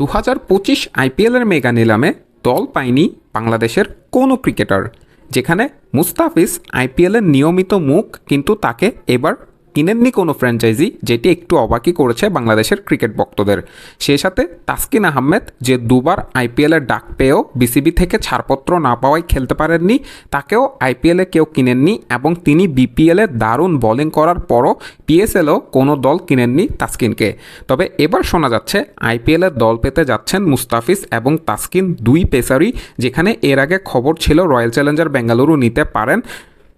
দু হাজার পঁচিশ আইপিএলের মেগা নিলামে দল পায়নি বাংলাদেশের কোনো ক্রিকেটার, যেখানে মুস্তাফিজ আইপিএলের নিয়মিত মুখ কিন্তু তাকে এবার কিনেননি কোনো ফ্র্যাঞ্চাইজি যেটি একটু অবাকই করেছে বাংলাদেশের ক্রিকেট ভক্তদের। সেই সাথে তাসকিন আহমেদ যে দুবার আইপিএলের ডাক পেয়েও বিসিবি থেকে ছাড়পত্র না পাওয়ায় খেলতে পারেননি, তাকেও আইপিএলে কেউ কিনেননি এবং তিনি বিপিএলে দারুণ বোলিং করার পরও পিএসএলও কোনো দল কিনেননি তাসকিনকে। তবে এবার শোনা যাচ্ছে আইপিএলের দল পেতে যাচ্ছেন মুস্তাফিজ এবং তাসকিন দুই পেসারই, যেখানে এর আগে খবর ছিল রয়্যাল চ্যালেঞ্জার বেঙ্গালুরু নিতে পারেন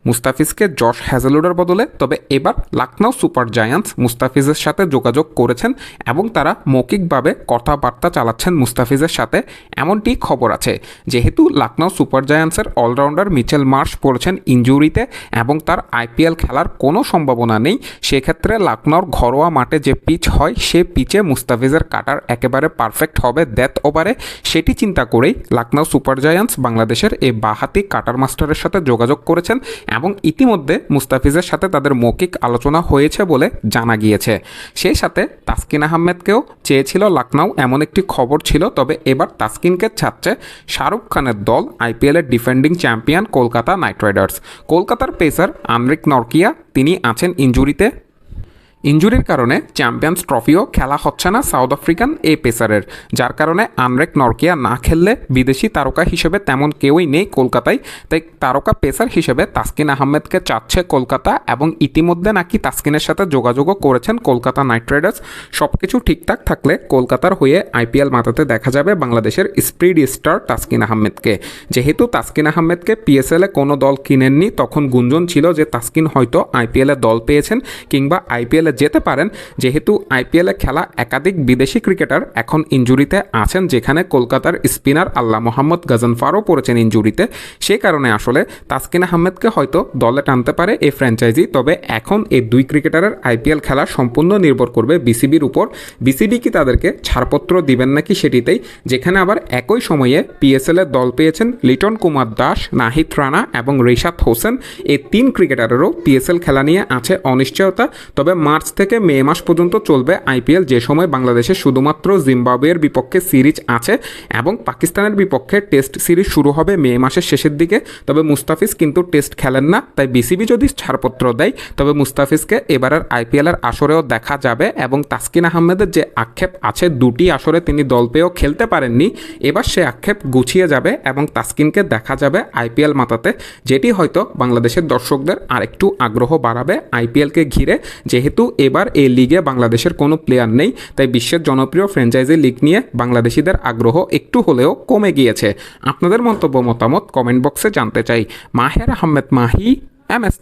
মুস্তাফিজকে জশ হ্যাজেলুডের বদলে, তবে এবার লখনৌ সুপার জায়ান্টস মুস্তাফিজের সাথে যোগাযোগ করেছেন এবং তারা মৌখিকভাবে কথাবার্তা চালাচ্ছেন মুস্তাফিজের সাথে। এমনটি খবর আছে, যেহেতু লখনৌ সুপার জায়ান্টসের অলরাউন্ডার মিচেল মার্শ পড়েছেন ইঞ্জুরিতে এবং তার আইপিএল খেলার কোনো সম্ভাবনা নেই, সেক্ষেত্রে লখনৌর ঘরোয়া মাঠে যে পিচ হয়, সে পিচে মুস্তাফিজের কাটার একেবারে পারফেক্ট হবে ডেথ ওভারে। সেটি চিন্তা করেই লখনৌ সুপার জায়ান্টস বাংলাদেশের এই বাহাতি কাটার মাস্টারের সাথে যোগাযোগ করেছেন এবং ইতিমধ্যে মুস্তাফিজের সাথে তাদের মৌখিক আলোচনা হয়েছে বলে জানা গিয়েছে। সেই সাথে তাসকিন আহমেদকেও চেয়েছিল লাকনাউ এমন একটি খবর ছিল, তবে এবার তাসকিনকে ছাড়ছে শাহরুখ খানের দল আইপিএলের defending champion Kolkata knight riders. কলকাতার পেসার আমরিক নরকিয়া, তিনি আছেন ইঞ্জুরিতে। ইঞ্জুরির কারণে চ্যাম্পিয়ন্স ট্রফিও খেলা হচ্ছে না সাউথ আফ্রিকান এ পেসারের, যার কারণে আনরেক নরকিয়া না খেললে বিদেশি তারকা হিসেবে তেমন কেউই নেই কলকাতায়। তাই তারকা পেসার হিসেবে তাসকিন আহমেদকে চাচ্ছে কলকাতা এবং ইতিমধ্যে নাকি তাসকিনের সাথে যোগাযোগও করেছেন কলকাতা নাইট রাইডার্স। সব কিছু ঠিকঠাক থাকলে কলকাতার হয়ে আইপিএল মাতাতে দেখা যাবে বাংলাদেশের স্পিড স্টার তাসকিন আহমেদকে। যেহেতু তাসকিন আহমেদকে পিএসএলে কোনো দল কিনেননি, তখন গুঞ্জন ছিল যে তাসকিন হয়তো আইপিএলে দল পেয়েছেন কিংবা আইপিএলে যেতে পারেন, যেহেতু আইপিএলে খেলা একাধিক বিদেশি ক্রিকেটার এখন ইঞ্জুরিতে আছেন, যেখানে কলকাতার স্পিনার আল্লাহ মোহাম্মদ গজনফারও পড়েছেন ইঞ্জুরিতে। সে কারণে আসলে তাসকিন আহমেদকে হয়তো দলে টানতে পারে এই ফ্র্যাঞ্চাইজি, তবে এখন এই দুই ক্রিকেটারের আইপিএল খেলা সম্পূর্ণ নির্ভর করবে বিসিবির উপর। বিসিবি কি তাদেরকে ছাড়পত্র দিবেন নাকি সেটিতেই, যেখানে আবার একই সময়ে পিএসএল এর দল পেয়েছেন লিটন কুমার দাস, নাহিদ রানা এবং রিশাদ হোসেন। এই তিন ক্রিকেটারেরও পিএসএল খেলা নিয়ে আছে অনিশ্চয়তা, তবে মার্চ থেকে মে মাস পর্যন্ত চলবে আইপিএল, যে সময় বাংলাদেশে শুধুমাত্র জিম্বাবুয়ের বিপক্ষে সিরিজ আছে এবং পাকিস্তানের বিপক্ষে টেস্ট সিরিজ শুরু হবে মে মাসের শেষের দিকে। তবে মুস্তাফিজ কিন্তু টেস্ট খেলেন না, তাই বিসিবি যদি ছাড়পত্র দেয়, তবে মুস্তাফিজকে এবারের আইপিএলের আসরেও দেখা যাবে এবং তাসকিন আহমেদের যে আক্ষেপ আছে, দুটি আসরে তিনি দল পেয়েও খেলতে পারেননি। এবার সে আক্ষেপ গুছিয়ে যাবে এবং তাসকিনকে দেখা যাবে আইপিএল মাতাতে, যেটি হয়তো বাংলাদেশের দর্শকদের আরেকটু আগ্রহ বাড়াবে আইপিএলকে ঘিরে। যেহেতু এবার এই লিগে বাংলাদেশের কোনো প্লেয়ার নেই, তাই বিশ্বের জনপ্রিয় ফ্র্যাঞ্চাইজি লিগ নিয়ে বাংলাদেশিদের আগ্রহ একটু হলেও কমে গিয়েছে। আপনাদের মন্তব্য, মতামত কমেন্ট বক্সে জানতে চাই। Maher Ahmed Mahi M S